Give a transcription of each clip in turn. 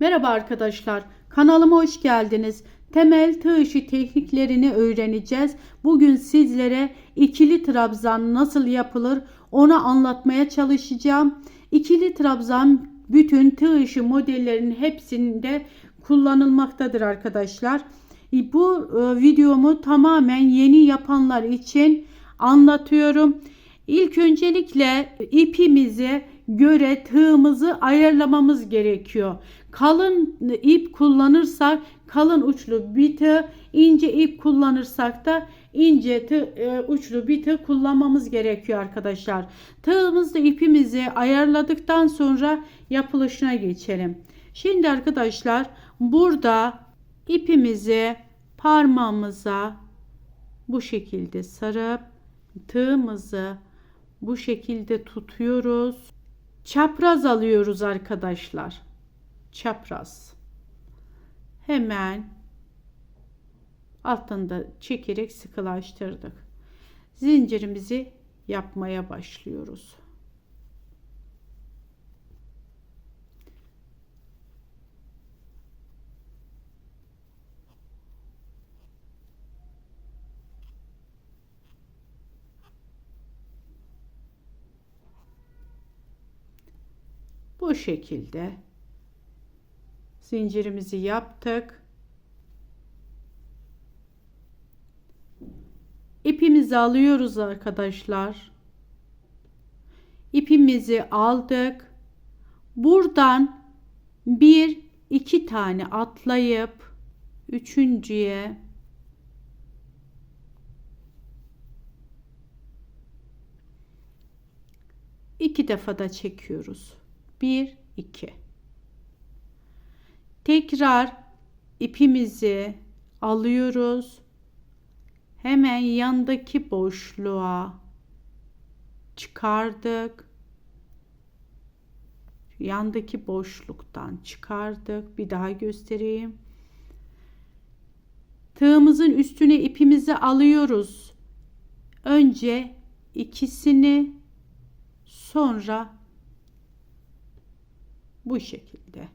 Merhaba arkadaşlar, kanalıma hoş geldiniz. Temel tığ işi tekniklerini öğreneceğiz. Bugün sizlere ikili trabzan nasıl yapılır onu anlatmaya çalışacağım. İkili trabzan bütün tığ işi modellerinin hepsinde kullanılmaktadır arkadaşlar. Bu e, videomu tamamen yeni yapanlar için anlatıyorum. İlk öncelikle ipimizi göre tığımızı ayarlamamız gerekiyor. Kalın ip kullanırsak kalın uçlu bir tığ, ince ip kullanırsak da ince tığ, e, uçlu bir tığ kullanmamız gerekiyor arkadaşlar. Tığımızda ipimizi ayarladıktan sonra yapılışına geçelim. Şimdi arkadaşlar burada ipimizi parmağımıza bu şekilde sarıp tığımızı bu şekilde tutuyoruz. Çapraz alıyoruz arkadaşlar. Çapraz. Hemen alttan da çekerek sıkılaştırdık. Zincirimizi yapmaya başlıyoruz. Bu şekilde zincirimizi yaptık. İpimizi alıyoruz arkadaşlar. İpimizi aldık. Buradan bir iki tane atlayıp üçüncüye iki defa da çekiyoruz. 1 2 Tekrar ipimizi alıyoruz. Hemen yandaki boşluğa çıkardık. Yandaki boşluktan çıkardık. Bir daha göstereyim. Tığımızın üstüne ipimizi alıyoruz. Önce ikisini sonra bu şekilde.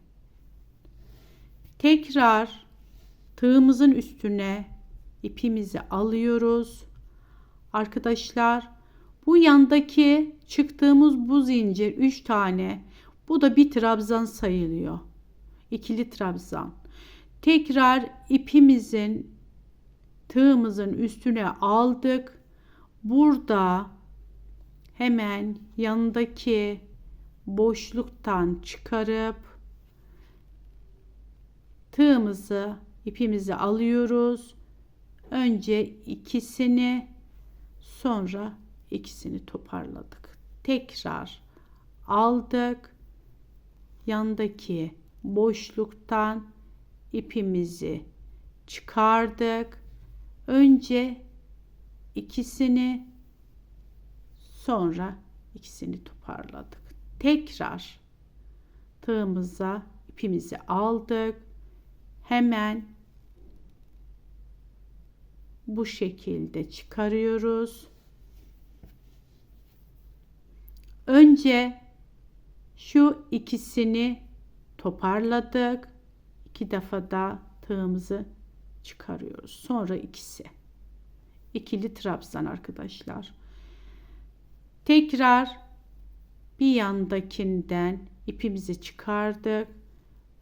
Tekrar tığımızın üstüne ipimizi alıyoruz. Arkadaşlar bu yandaki çıktığımız bu zincir 3 tane. Bu da bir trabzan sayılıyor. İkili trabzan. Tekrar ipimizin tığımızın üstüne aldık. Burada hemen yanındaki boşluktan çıkarıp tığımızı ipimizi alıyoruz. Önce ikisini sonra ikisini toparladık. Tekrar aldık. Yandaki boşluktan ipimizi çıkardık. Önce ikisini sonra ikisini toparladık tekrar tığımıza ipimizi aldık. Hemen bu şekilde çıkarıyoruz. Önce şu ikisini toparladık. İki defa da tığımızı çıkarıyoruz. Sonra ikisi. İkili trabzan arkadaşlar. Tekrar bir yandakinden ipimizi çıkardık.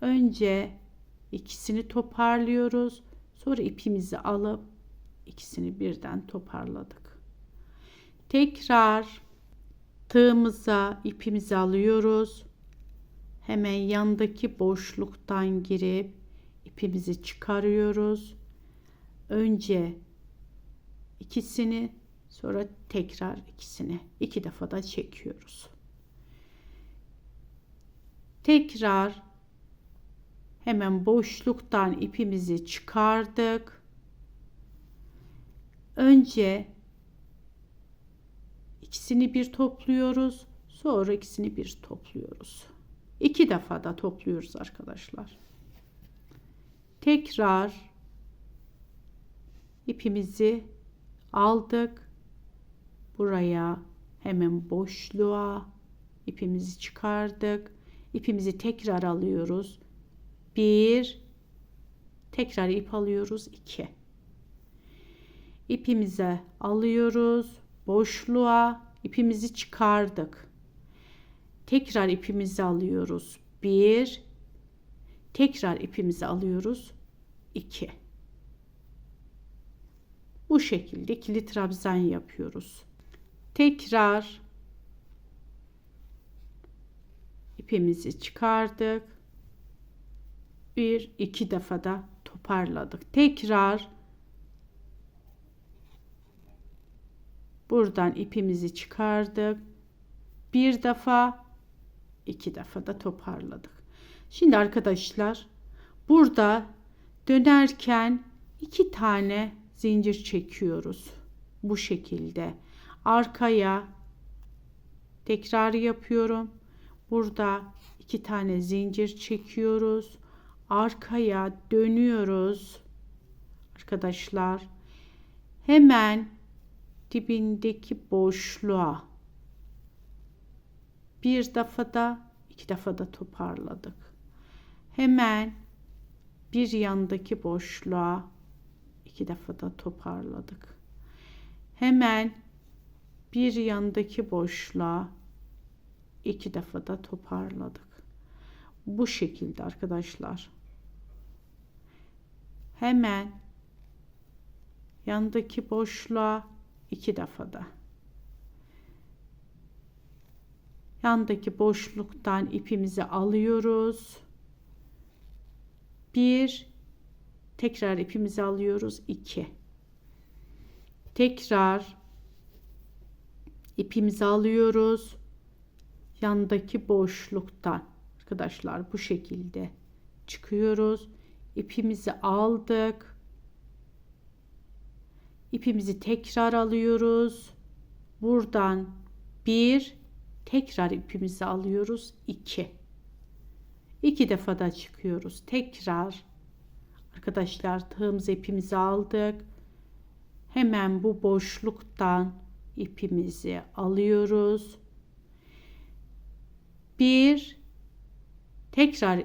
Önce ikisini toparlıyoruz. Sonra ipimizi alıp ikisini birden toparladık. Tekrar tığımıza ipimizi alıyoruz. Hemen yandaki boşluktan girip ipimizi çıkarıyoruz. Önce ikisini sonra tekrar ikisini iki defa da çekiyoruz tekrar hemen boşluktan ipimizi çıkardık. Önce ikisini bir topluyoruz. Sonra ikisini bir topluyoruz. İki defa da topluyoruz arkadaşlar. Tekrar ipimizi aldık. Buraya hemen boşluğa ipimizi çıkardık ipimizi tekrar alıyoruz. 1 tekrar ip alıyoruz. 2 ipimize alıyoruz. Boşluğa ipimizi çıkardık. Tekrar ipimizi alıyoruz. 1 tekrar ipimizi alıyoruz. 2 bu şekilde ikili trabzan yapıyoruz. Tekrar ipimizi çıkardık. Bir iki defa da toparladık. Tekrar buradan ipimizi çıkardık. Bir defa iki defa da toparladık. Şimdi arkadaşlar burada dönerken iki tane zincir çekiyoruz bu şekilde. Arkaya tekrar yapıyorum burada iki tane zincir çekiyoruz. Arkaya dönüyoruz. Arkadaşlar hemen dibindeki boşluğa bir defada iki defada toparladık. Hemen bir yandaki boşluğa iki defada toparladık. Hemen bir yandaki boşluğa iki defada toparladık. Bu şekilde arkadaşlar. Hemen yandaki boşluğa iki defada yandaki boşluktan ipimizi alıyoruz. Bir tekrar ipimizi alıyoruz. İki. Tekrar ipimizi alıyoruz yandaki boşluktan. Arkadaşlar bu şekilde çıkıyoruz. İpimizi aldık. İpimizi tekrar alıyoruz. Buradan bir tekrar ipimizi alıyoruz. İki. İki defa da çıkıyoruz. Tekrar. Arkadaşlar tığımız ipimizi aldık. Hemen bu boşluktan ipimizi alıyoruz bir tekrar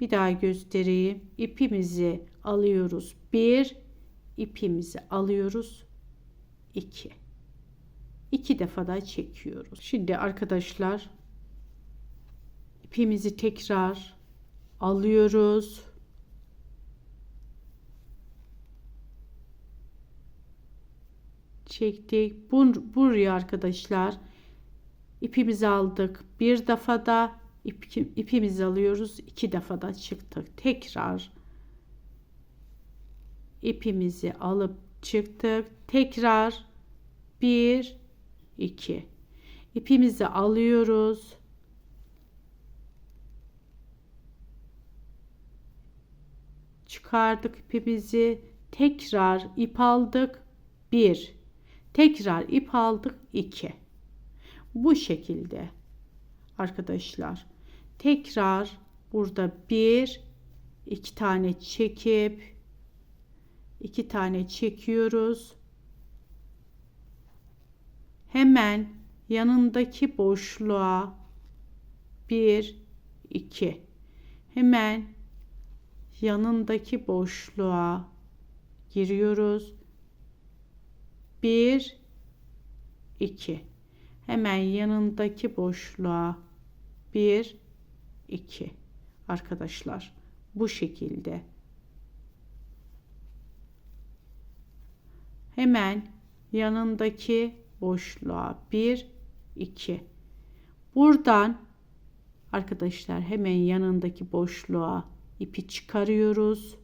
bir daha göstereyim. İpimizi alıyoruz. Bir ipimizi alıyoruz. İki. İki defa da çekiyoruz. Şimdi arkadaşlar ipimizi tekrar alıyoruz. Çektik. Bur buraya arkadaşlar ipimizi aldık bir defada ip, ipimizi alıyoruz iki defada çıktık. Tekrar ipimizi alıp çıktık. Tekrar bir iki. İpimizi alıyoruz. Çıkardık ipimizi. Tekrar ip aldık. Bir. Tekrar ip aldık. İki bu şekilde. Arkadaşlar tekrar burada bir iki tane çekip iki tane çekiyoruz. Hemen yanındaki boşluğa bir iki. Hemen yanındaki boşluğa giriyoruz. Bir iki hemen yanındaki boşluğa 1 2 arkadaşlar bu şekilde. Hemen yanındaki boşluğa 1 2 buradan arkadaşlar hemen yanındaki boşluğa ipi çıkarıyoruz.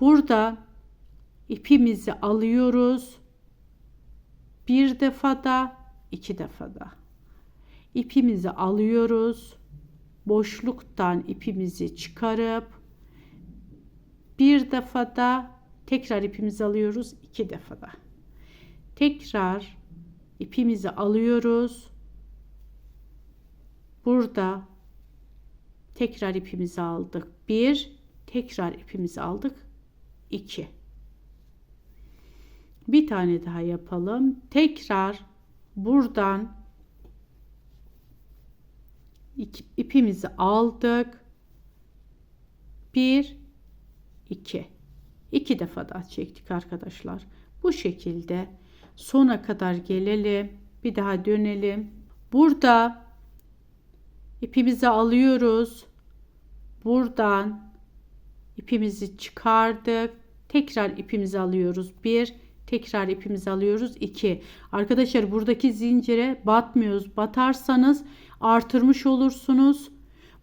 Burada ipimizi alıyoruz bir defada iki defada ipimizi alıyoruz. Boşluktan ipimizi çıkarıp bir defada tekrar ipimizi alıyoruz iki defada tekrar ipimizi alıyoruz. Burada tekrar ipimizi aldık. Bir tekrar ipimizi aldık. İki bir tane daha yapalım tekrar buradan ipimizi aldık 1 2 2 defa daha çektik arkadaşlar. Bu şekilde sona kadar gelelim. Bir daha dönelim. Burada ipimizi alıyoruz. Buradan ipimizi çıkardık. Tekrar ipimizi alıyoruz. 1 tekrar ipimizi alıyoruz. 2. Arkadaşlar buradaki zincire batmıyoruz. Batarsanız artırmış olursunuz.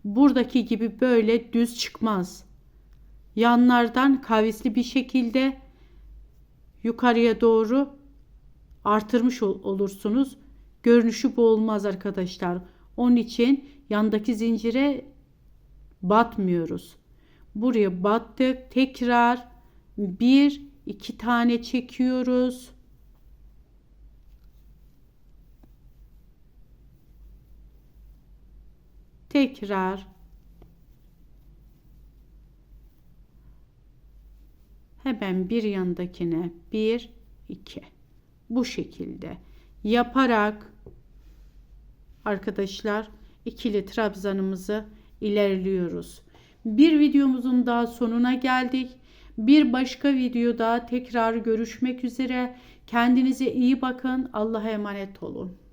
Buradaki gibi böyle düz çıkmaz. Yanlardan kavisli bir şekilde yukarıya doğru artırmış ol- olursunuz. Görünüşü bu olmaz arkadaşlar. Onun için yandaki zincire batmıyoruz. Buraya battık. Tekrar bir iki tane çekiyoruz. Tekrar hemen bir yandakine bir iki bu şekilde yaparak arkadaşlar ikili trabzanımızı ilerliyoruz. Bir videomuzun daha sonuna geldik. Bir başka videoda tekrar görüşmek üzere. Kendinize iyi bakın. Allah'a emanet olun.